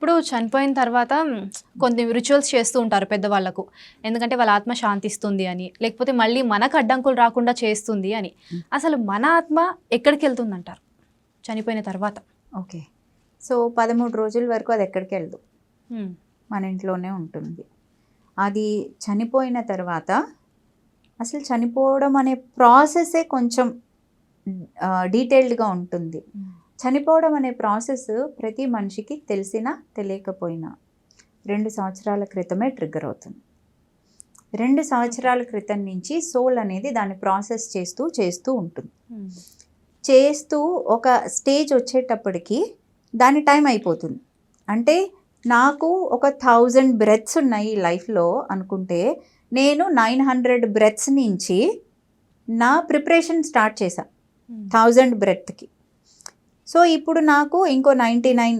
ఇప్పుడు చనిపోయిన తర్వాత కొన్ని రిచువల్స్ చేస్తూ ఉంటారు పెద్దవాళ్ళకు. ఎందుకంటే వాళ్ళ ఆత్మ శాంతిస్తుంది అని లేకపోతే మళ్ళీ మనకు అడ్డంకులు రాకుండా చేస్తుంది అని. అసలు మన ఆత్మ ఎక్కడికి వెళ్తుంది అంటారు చనిపోయిన తర్వాత. ఓకే. సో పదమూడు రోజుల వరకు అది ఎక్కడికి వెళ్ళదు మ్, మన ఇంట్లోనే ఉంటుంది. అది చనిపోయిన తర్వాత అసలు చనిపోవడం అనే ప్రాసెసే కొంచెం డీటెయిల్డ్గా ఉంటుంది. చనిపోవడం అనే ప్రాసెస్ ప్రతి మనిషికి తెలిసినా తెలియకపోయినా రెండు సంవత్సరాల క్రితమే ట్రిగ్గర్ అవుతుంది. రెండు సంవత్సరాల క్రితం నుంచి సోల్ అనేది దాన్ని ప్రాసెస్ చేస్తూ చేస్తూ ఉంటుంది. చేస్తూ ఒక స్టేజ్ వచ్చేటప్పటికి దాని టైం అయిపోతుంది. అంటే నాకు ఒక థౌజండ్ బ్రెత్స్ ఉన్నాయి లైఫ్లో అనుకుంటే నేను నైన్ హండ్రెడ్ బ్రెత్స్ నుంచి నా ప్రిపరేషన్ స్టార్ట్ చేశా. మ్, థౌజండ్ బ్రెత్కి. సో ఇప్పుడు నాకు ఇంకో ninety nine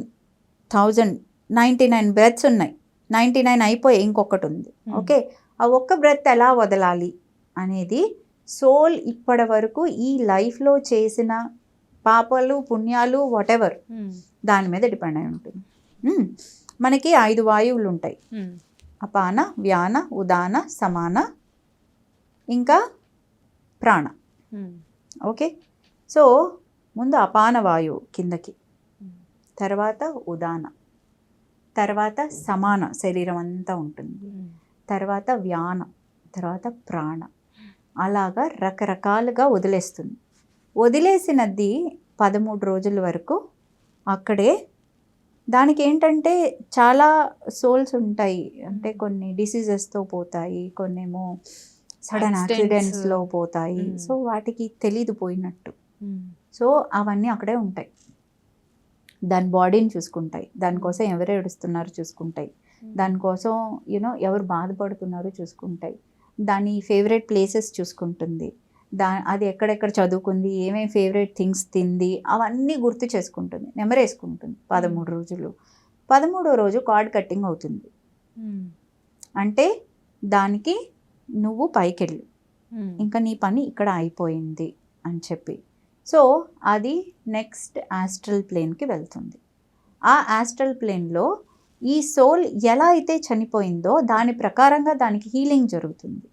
thousand ninety nine breaths ఉన్నాయి. నైంటీ నైన్ అయిపోయి ఇంకొకటి ఉంది. Hmm. ఓకే? ఆ ఒక్క బ్రెత్ ఎలా వదలాలి అనేది సోల్ ఇప్పటి వరకు ఈ లైఫ్లో చేసిన పాపాలు పుణ్యాలు వాటెవర్ మ్, దాని మీద డిపెండ్ అయి ఉంటుంది. Hmm. మనకి ఐదు వాయువులు ఉంటాయి. అపాన వ్యాన ఉదాన సమాన ఇంకా ప్రాణ. ఓకే? సో ముందు అపాన వాయువు కిందకి. తర్వాత ఉదాన. తర్వాత సమాన శరీరం అంతా ఉంటుంది. తర్వాత వ్యాన. తర్వాత ప్రాణ. అలాగా రకరకాలుగా వదిలేస్తుంది. వదిలేసినది పదమూడు రోజుల వరకు అక్కడే దానికి ఏంటంటే చాలా సోల్స్ ఉంటాయి. అంటే కొన్ని డిసీజెస్తో పోతాయి కొన్నేమో సడన్ Accidents. యాక్సిడెంట్స్లో పోతాయి. Mm. సో వాటికి తెలీదు పోయినట్టు. మ్, సో అవన్నీ అక్కడే ఉంటాయి. దాని బాడీని చూసుకుంటాయి. దానికోసం ఎవరు ఏడుస్తున్నారు చూసుకుంటాయి. దానికోసం యూనో ఎవరు బాధపడుతున్నారు చూసుకుంటాయి. దాని ఫేవరెట్ ప్లేసెస్ చూసుకుంటుంది. దా అది ఎక్కడెక్కడ చదువుకుంది ఏమేమి ఫేవరెట్ థింగ్స్ తింది అవన్నీ గుర్తు చేసుకుంటుంది. నెమరేసుకుంటుంది పదమూడు రోజులు. పదమూడో రోజు కార్డ్ కట్టింగ్ అవుతుంది. మ్, అంటే దానికి నువ్వు పైకెళ్ళు. ఇంకా నీ పని ఇక్కడ అయిపోయింది అని చెప్పి. సో అది నెక్స్ట్ యాస్ట్రల్ ప్లేన్కి వెళ్తుంది. ఆ యాస్ట్రల్ ప్లేన్లో ఈ సోల్ ఎలా అయితే చనిపోయిందో దాని ప్రకారంగా దానికి హీలింగ్ జరుగుతుంది.